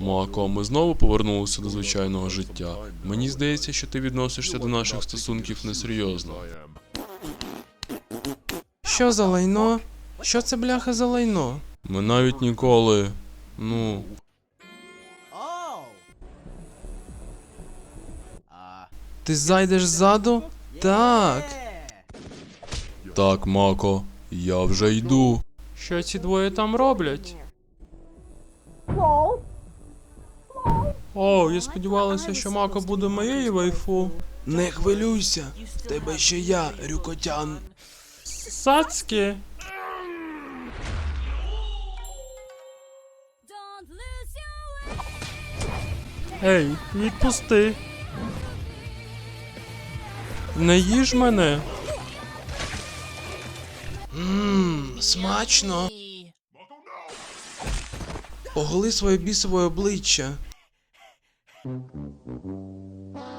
Мако, ми знову повернулися до звичайного життя. Мені здається, що ти відносишся до наших стосунків несерйозно. Що за лайно? Що це бляха за лайно? Ми навіть ніколи. Ну, Ти зайдеш ззаду? Так. так, Мако, я вже йду. Що ці двоє там роблять? О, я сподівалася, що Мако буде моєю вайфу. Не хвилюйся, в тебе ще я, Рюкотян. Way. Ей, відпусти. Не їж мене. Ммм, смачно. Оголи своє бісове обличчя. Mm-hmm.